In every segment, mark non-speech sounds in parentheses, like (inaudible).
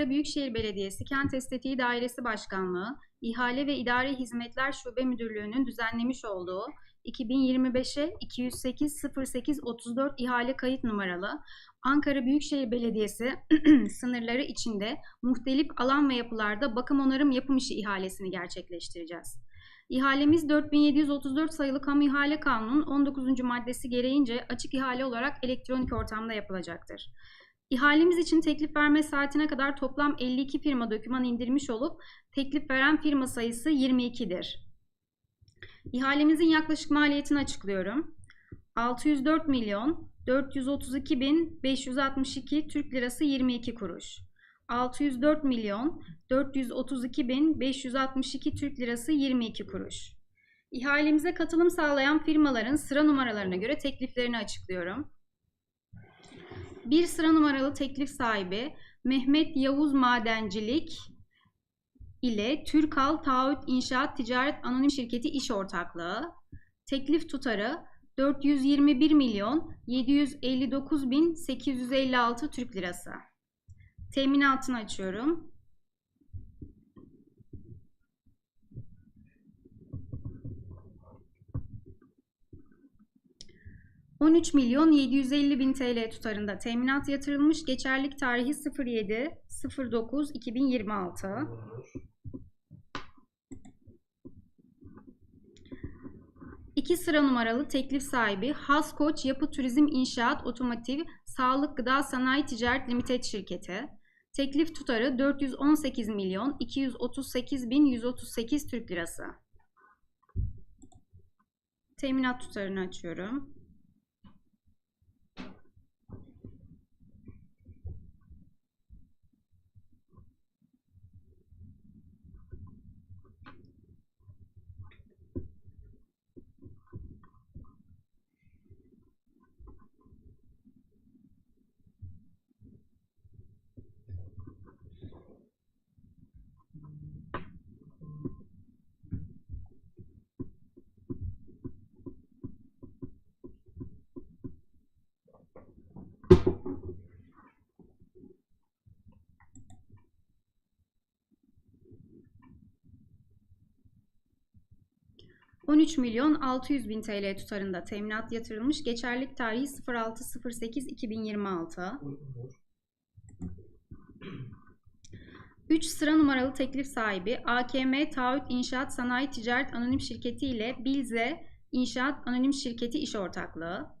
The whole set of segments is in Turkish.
Ankara Büyükşehir Belediyesi Kent Estetiği Dairesi Başkanlığı İhale ve İdari Hizmetler Şube Müdürlüğü'nün düzenlemiş olduğu 2025'e 208 08 34 ihale kayıt numaralı Ankara Büyükşehir Belediyesi (clears throat) sınırları içinde muhtelif alan ve yapılarda bakım onarım yapım işi ihalesini gerçekleştireceğiz. İhalemiz 4734 sayılı Kamu İhale Kanunu'nun 19. maddesi gereğince açık ihale olarak elektronik ortamda yapılacaktır. İhalemiz için teklif verme saatine kadar toplam 52 firma doküman indirmiş olup teklif veren firma sayısı 22'dir. İhalemizin yaklaşık maliyetini açıklıyorum. 604 milyon 432 bin 562 Türk lirası 22 kuruş. 604 milyon 432 bin 562 Türk lirası 22 kuruş. İhalemize katılım sağlayan firmaların sıra numaralarına göre tekliflerini açıklıyorum. Bir sıra numaralı teklif sahibi Mehmet Yavuz Madencilik ile Türkal Taahhüt İnşaat Ticaret Anonim Şirketi İş Ortaklığı. Teklif tutarı 421 milyon 759 bin 856 Türk lirası. Teminatını açıyorum. ...13 milyon 750 bin TL tutarında teminat yatırılmış. Geçerlik tarihi 07 09 2026. İki sıra numaralı teklif sahibi Haskoç Yapı Turizm İnşaat Otomotiv Sağlık Gıda Sanayi Ticaret Limited şirketi. Teklif tutarı 418 milyon 238 bin 138 Türk lirası. Teminat tutarını açıyorum. ...13 milyon 600 bin TL tutarında teminat yatırılmış. Geçerlik tarihi 06.08.2026. 3 sıra numaralı teklif sahibi AKM Taahhüt İnşaat Sanayi Ticaret Anonim Şirketi ile Bilze İnşaat Anonim Şirketi İş Ortaklığı.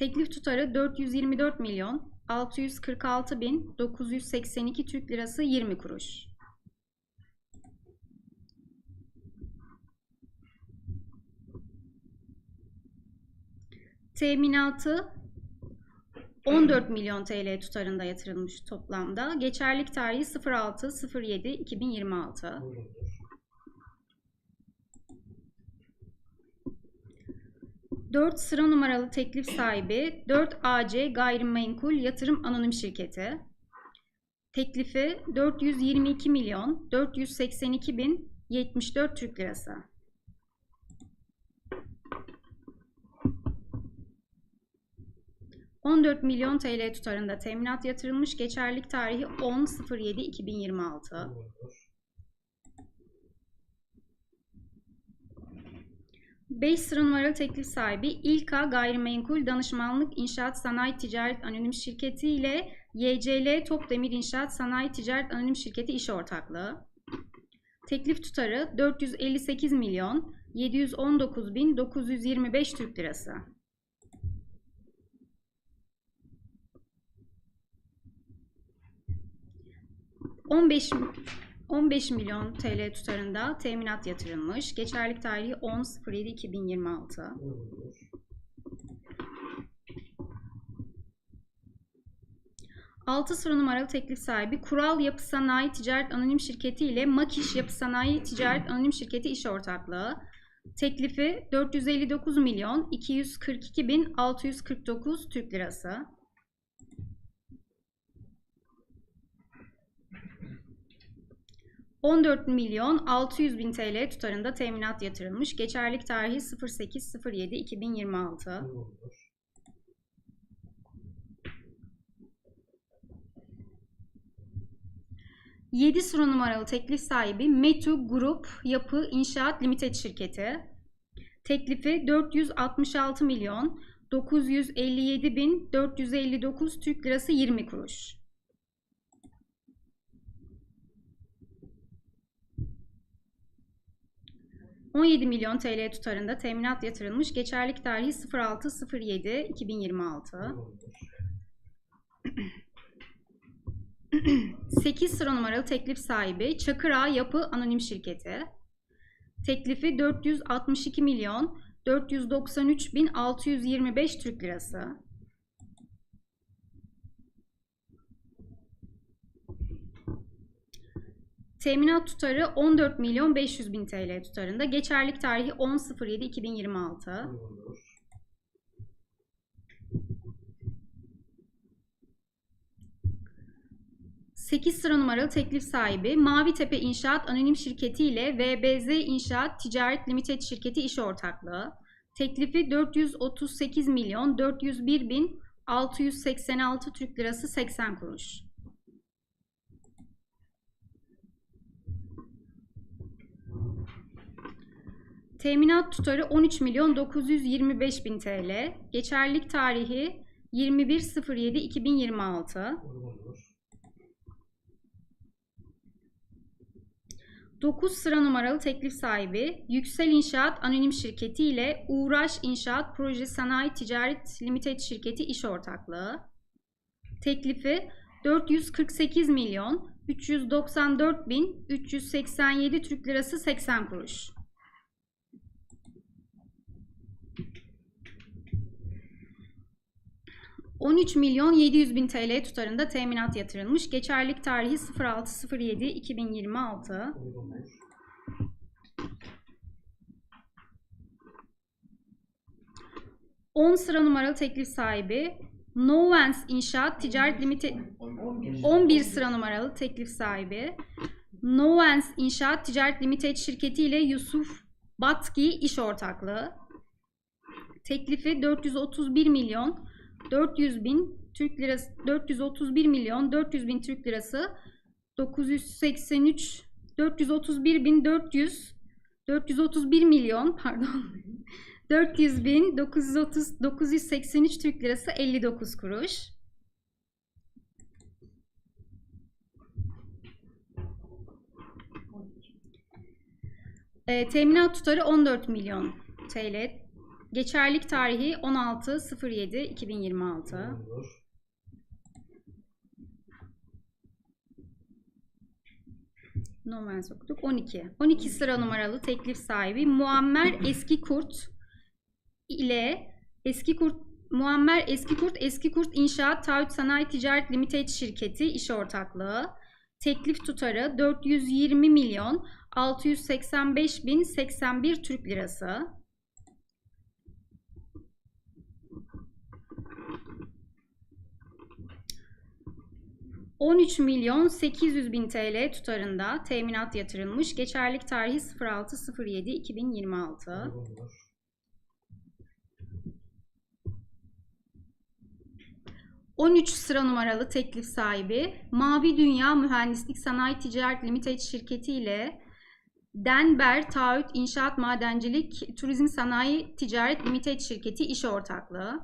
Teklif tutarı 424 milyon 646 bin 982 Türk Lirası 20 kuruş. Teminatı 14 milyon TL tutarında yatırılmış toplamda. Geçerlik tarihi 06.07.2026. 4 sıra numaralı teklif sahibi 4AC Gayrimenkul Yatırım Anonim Şirketi. Teklifi 422 milyon 482 bin 74 Türk Lirası. ...14 milyon TL tutarında teminat yatırılmış. Geçerlik tarihi 10.07.2026. 5 sıra numaralı teklif sahibi İlka Gayrimenkul Danışmanlık İnşaat Sanayi Ticaret Anonim Şirketi ile YCL Topdemir İnşaat Sanayi Ticaret Anonim Şirketi İş Ortaklığı. Teklif tutarı 458 milyon 719 bin 925 Türk Lirası. ...15 15 milyon TL tutarında teminat yatırılmış. Geçerlik tarihi 10.07.2026. 6 sıra numaralı teklif sahibi Kural Yapı Sanayi Ticaret Anonim Şirketi ile Makiş Yapı Sanayi Ticaret Anonim Şirketi İş Ortaklığı. Teklifi 459 milyon 242 bin 649 Türk Lirası. 14 milyon 600 bin TL tutarında teminat yatırılmış. Geçerlik tarihi 08.07.2026. 7 sıra numaralı teklif sahibi Metu Grup Yapı İnşaat Limited şirketi. Teklifi 466 milyon 957 bin 459 Türk lirası 20 kuruş. ...17 milyon TL tutarında teminat yatırılmış. Geçerlik tarihi 06.07.2026. 8 (clears throat) sıra numaralı teklif sahibi Çakır Ağa Yapı Anonim Şirketi. Teklifi 462 milyon 493 bin 625 Türk lirası. Teminat tutarı 14 milyon 500 bin TL tutarında. Geçerlik tarihi 10.07.2026. Uygundur. 8 sıra numaralı teklif sahibi Mavi Tepe İnşaat Anonim Şirketi ile VBZ İnşaat Ticaret Limited Şirketi iş ortaklığı. Teklifi 438 milyon 401 bin 686 Türk lirası 80 kuruş. Teminat tutarı 13 milyon 925 bin TL. Geçerlilik tarihi 21.07.2026. Uygundur. 9 sıra numaralı teklif sahibi Yüksel İnşaat Anonim Şirketi ile Uğraş İnşaat Proje Sanayi Ticaret Limited Şirketi iş ortaklığı. Teklifi 448 milyon 394 bin 387 Türk lirası 80 kuruş. ...13 milyon 700 bin TL tutarında teminat yatırılmış. Geçerlik tarihi 06.07.2026. Uygundur. 10 sıra numaralı teklif sahibi Novens İnşaat Ticaret Limited 11 sıra numaralı teklif sahibi Novens İnşaat Ticaret Limited şirketi ile Yusuf Batki iş ortaklığı. Teklifi 431 milyon 400 bin Türk lirası 431 milyon 400 bin Türk lirası 983 431 bin 400 431 milyon (laughs) pardon 400 bin 930 983 Türk lirası 59 kuruş. E, teminat tutarı 14 milyon TL. Geçerlik tarihi 16.07.2026. Uygundur. Normal okuduk. 12. 12 sıra numaralı teklif sahibi Muammer Eski Kurt ile Eski Kurt Muammer Eski Kurt Eski Kurt İnşaat Taahhüt Sanayi Ticaret Limited şirketi iş ortaklığı. Teklif tutarı 420 milyon 685 bin 81 Türk lirası. ...13 milyon 800 bin TL tutarında teminat yatırılmış. Geçerlik tarihi 06.07.2026. Uygundur. 13 sıra numaralı teklif sahibi Mavi Dünya Mühendislik Sanayi Ticaret Limited şirketi ile Denber Taahhüt İnşaat Madencilik Turizm Sanayi Ticaret Limited şirketi iş ortaklığı.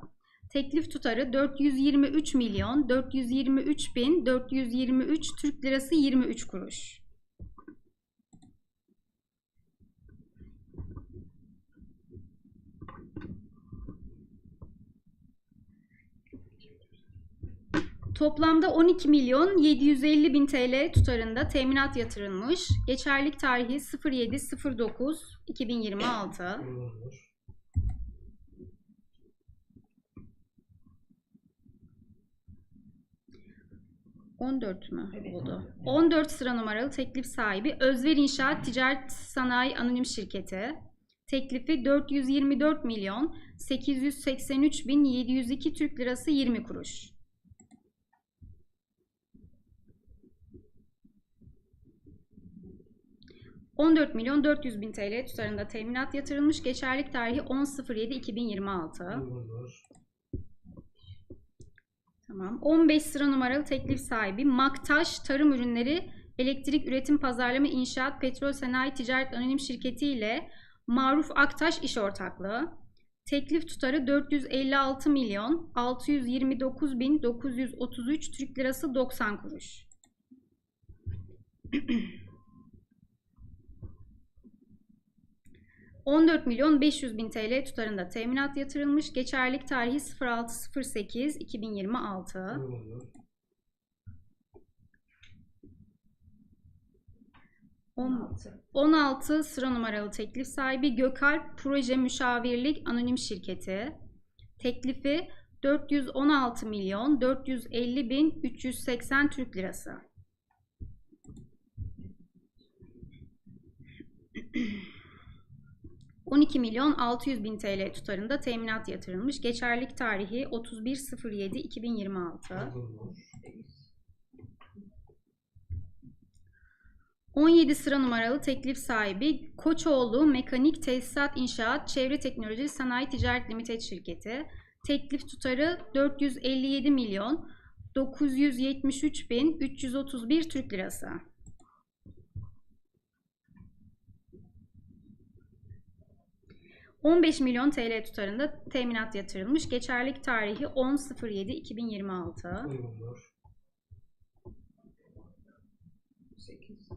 Teklif tutarı 423 milyon 423 bin 423 Türk lirası 23 kuruş. Toplamda 12 milyon 750 bin TL tutarında teminat yatırılmış. Geçerlik tarihi 07.09.2026. 14 mü oldu? 14 sıra numaralı teklif sahibi Özver İnşaat Ticaret Sanayi Anonim Şirketi. Teklifi 424 milyon 883 bin 702 Türk lirası 20 kuruş. ...14 milyon 400 bin TL tutarında teminat yatırılmış. Geçerlik tarihi 10.07.2026. Tamam. 15 sıra numaralı teklif sahibi Maktaş Tarım Ürünleri Elektrik Üretim Pazarlama İnşaat Petrol Sanayi Ticaret Anonim Şirketi ile Maruf Aktaş İş Ortaklığı. Teklif tutarı 456 milyon 629 bin 933 Türk Lirası 90 kuruş. (clears throat) ...14 milyon 500 bin TL tutarında teminat yatırılmış. Geçerlik tarihi 06.08.2026. Uygundur. On- 16 sıra numaralı teklif sahibi Gökalp Proje Müşavirlik Anonim Şirketi. Teklifi 416 milyon 450 bin 380 Türk Lirası. ...12 milyon 600 bin TL tutarında teminat yatırılmış. Geçerlik tarihi 31.07.2026. Uygundur. 17 sıra numaralı teklif sahibi Koçoğlu Mekanik Tesisat İnşaat Çevre Teknoloji Sanayi Ticaret Limited Şirketi. Teklif tutarı 457 milyon 973 bin 331 Türk Lirası. ...15 milyon TL tutarında teminat yatırılmış. Geçerlik tarihi 10.07.2026. Uygundur. 8.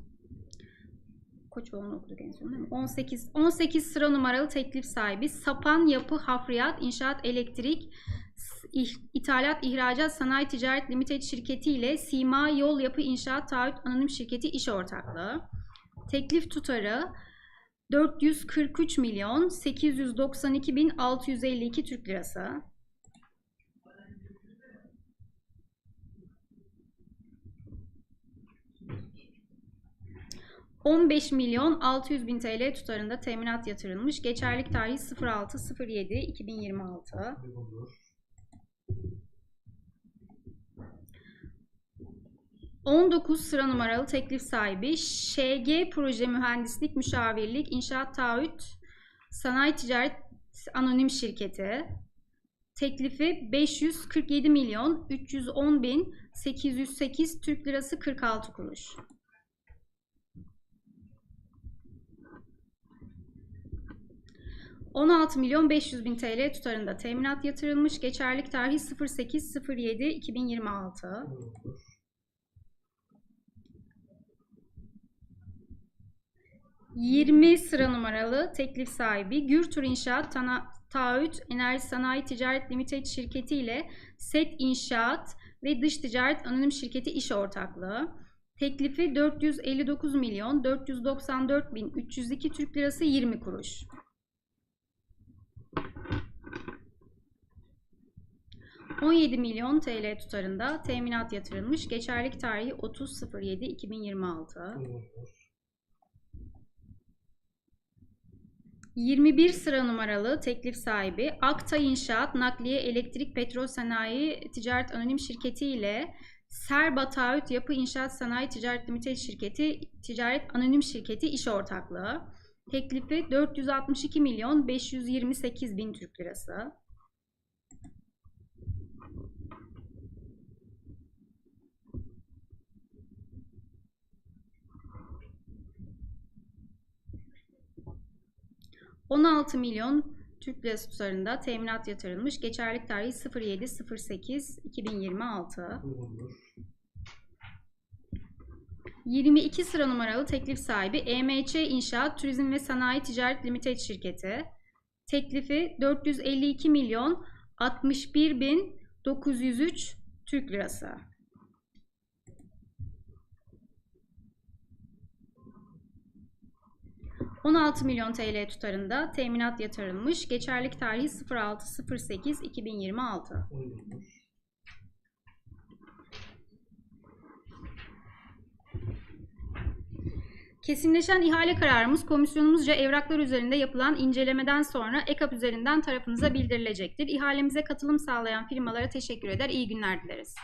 Koçoğlu'nu okuduk en son değil mi? 18, 18 sıra numaralı teklif sahibi Sapan Yapı Hafriyat İnşaat Elektrik İthalat İhracat Sanayi Ticaret Limited şirketi ile Sima Yol Yapı İnşaat Taahhüt Anonim Şirketi iş ortaklığı. Teklif tutarı 443 milyon 892 bin 652 Türk Lirası. ...15 milyon 600 bin TL tutarında teminat yatırılmış. Geçerlik tarihi 06.07.2026. Uygundur. 19 sıra numaralı teklif sahibi ŞG Proje Mühendislik Müşavirlik İnşaat Taahhüt Sanayi Ticaret Anonim Şirketi. Teklifi 547 milyon 310 bin 808 Türk Lirası 46 kuruş. ...16 milyon 500 bin TL tutarında teminat yatırılmış. Geçerlik tarihi 08.07.2026. 20 sıra numaralı teklif sahibi Gürtür İnşaat Tana- Taahhüt Enerji Sanayi Ticaret Limited şirketi ile SET İnşaat ve Dış Ticaret Anonim Şirketi iş ortaklığı. Teklifi 459 milyon 494 bin 302 Türk Lirası 20 kuruş. ...17 milyon TL tutarında teminat yatırılmış. Geçerlik tarihi 30.07.2026. 21 sıra numaralı teklif sahibi Akta İnşaat Nakliye Elektrik Petrol Sanayi Ticaret Anonim Şirketi ile Serba Taahhüt Yapı İnşaat Sanayi Ticaret Limited Şirketi Ticaret Anonim Şirketi iş ortaklığı. Teklifi 462 milyon 528 bin Türk Lirası. ...16 milyon Türk Lirası tutarında teminat yatırılmış. Geçerlik tarihi 07.08.2026. Uygundur. 22 sıra numaralı teklif sahibi EMÇ İnşaat Turizm ve Sanayi Ticaret Limited şirketi. Teklifi 452 milyon 61 bin 903 Türk Lirası. ...16 milyon TL tutarında teminat yatırılmış. Geçerlik tarihi 06.08.2026. Uygundur. Kesinleşen ihale kararımız komisyonumuzca evraklar üzerinde yapılan incelemeden sonra EKAP üzerinden tarafınıza bildirilecektir. İhalemize katılım sağlayan firmalara teşekkür eder, iyi günler dileriz.